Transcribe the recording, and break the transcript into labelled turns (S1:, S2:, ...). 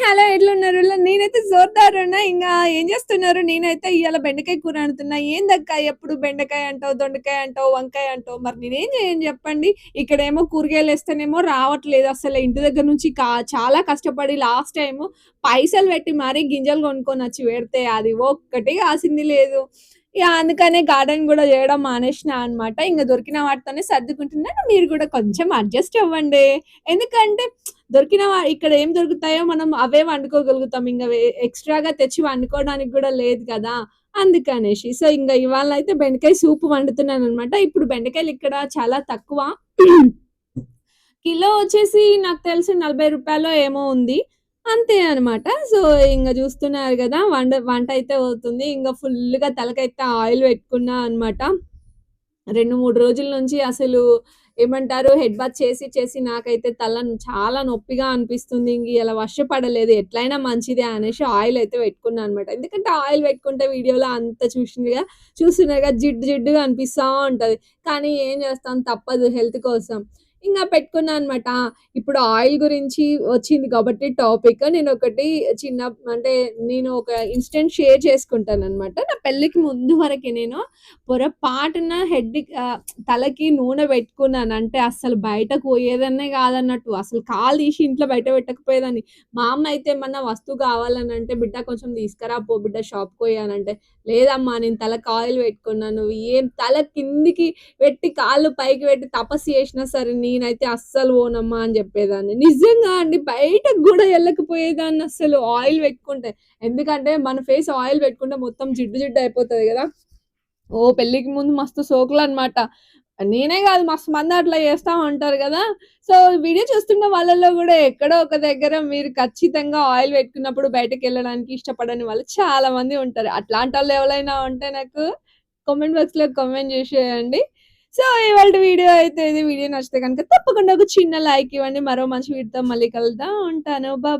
S1: Hello ఎట్లున్నారు నేనైతే జోర్దారున్నా. ఇంకా ఏం చేస్తున్నారు? నేనైతే ఇవాళ బెండకాయ కూర అంటున్నా. ఏందక్క? ఎప్పుడు బెండకాయ అంటావు దొండకాయ అంటావు వంకాయ అంటావు? మరి నేనేం చేయను చెప్పండి. ఇక్కడేమో కూరగాయలు వేస్తేనేమో రావట్లేదు. అసలు ఇంటి దగ్గర నుంచి కా చాలా కష్టపడి లాస్ట్ టైం పైసలు పెట్టి మరీ గింజలు కొనుక్కొని వచ్చి పెడితే అది ఒక్కటి కాసింది లేదు. ఇక అందుకనే గార్డెన్ కూడా చేయడం మానేసిన అన్నమాట. ఇంకా దొరికిన వాటితోనే సర్దుకుంటున్నాను. మీరు కూడా కొంచెం అడ్జస్ట్ అవ్వండి. ఎందుకంటే దొరికిన ఇక్కడ ఏం దొరుకుతాయో మనం అవే వండుకోగలుగుతాం. ఇంకా ఎక్స్ట్రాగా తెచ్చి వండుకోవడానికి కూడా లేదు కదా. అందుకనేసి. సో ఇంకా ఇవాళ అయితే బెండకాయ సూప్ వండుతున్నాను అనమాట ఇప్పుడు బెండకాయలు ఇక్కడ చాలా తక్కువ. కిలో వచ్చేసి నాకు తెలిసి నలభై రూపాయలు ఏమో ఉంది. అంతే అనమాట సో ఇంకా చూస్తున్నారు కదా వంట వంట అయితే అవుతుంది. ఇంకా ఫుల్గా తలకైతే ఆయిల్ పెట్టుకున్నా అన్నమాట. రెండు మూడు రోజుల నుంచి అసలు ఏమంటారు హెడ్ బాత్ చేసి చేసి నాకైతే తల చాలా నొప్పిగా అనిపిస్తుంది. ఇంక ఇలా వర్షపడలేదు ఎట్లయినా మంచిదే అనేసి ఆయిల్ అయితే పెట్టుకున్నాను అనమాట ఎందుకంటే ఆయిల్ పెట్టుకుంటే వీడియోలో అంత చూసిందిగా చూస్తున్నారుగా జిడ్డు జిడ్డుగా అనిపిస్తూ ఉంటది. కానీ ఏం చేస్తాం తప్పదు హెల్త్ కోసం. ఇంకా పెట్టుకున్నా అనమాట ఇప్పుడు ఆయిల్ గురించి వచ్చింది కాబట్టి టాపిక్. నేను ఒకటి చిన్న అంటే నేను ఒక ఇన్స్టెంట్ షేర్ చేసుకుంటాను అనమాట నా పెళ్ళికి ముందు వరకు నేను పొరపాటున హెడ్ తలకి నూనె పెట్టుకున్నాను. అంటే అసలు బయటకు పోయేదన్నే కాదన్నట్టు. అసలు కాలు తీసి ఇంట్లో బయట పెట్టకపోయేదాన్ని. మా అమ్మ అయితే ఏమన్నా వస్తువు కావాలని అంటే బిడ్డ కొంచెం తీసుకురా పో బిడ్డ షాప్కి పోయానంటే లేదమ్మా నేను తలకు ఆయిల్ పెట్టుకున్నాను. ఏం తల కిందికి పెట్టి కాళ్ళు పైకి పెట్టి తపస్సు చేసినా సరే నేనైతే అస్సలు పోనమ్మా అని చెప్పేదాన్ని. నిజంగా అండి బయటకు కూడా వెళ్ళకపోయేదాన్ని అసలు ఆయిల్ పెట్టుకుంటే ఎందుకంటే మన ఫేస్ ఆయిల్ పెట్టుకుంటే మొత్తం జిడ్డు జిడ్డు అయిపోతుంది కదా. ఓ పెళ్ళికి ముందు మస్తు సోకులు అన్నమాట. నేనే కాదు మస్తు మంది అట్లా చేస్తా ఉంటారు కదా. సో వీడియో చూస్తున్న వాళ్ళలో కూడా ఎక్కడో ఒక దగ్గర మీరు ఖచ్చితంగా ఆయిల్ పెట్టుకున్నప్పుడు బయటకు వెళ్ళడానికి ఇష్టపడని వాళ్ళు చాలా మంది ఉంటారు. అట్లాంటి వాళ్ళు ఎవరైనా ఉంటే నాకు కామెంట్ బాక్స్లో కామెంట్ చేసేయండి. సో ఇవాళ వీడియో అయితే ఇది. వీడియో నచ్చితే కనుక తప్పకుండా ఒక చిన్న లైక్ ఇవ్వండి. మరో మంచి వీడితో మళ్ళీ కలుద్దాం. ఉంటాను. బాబా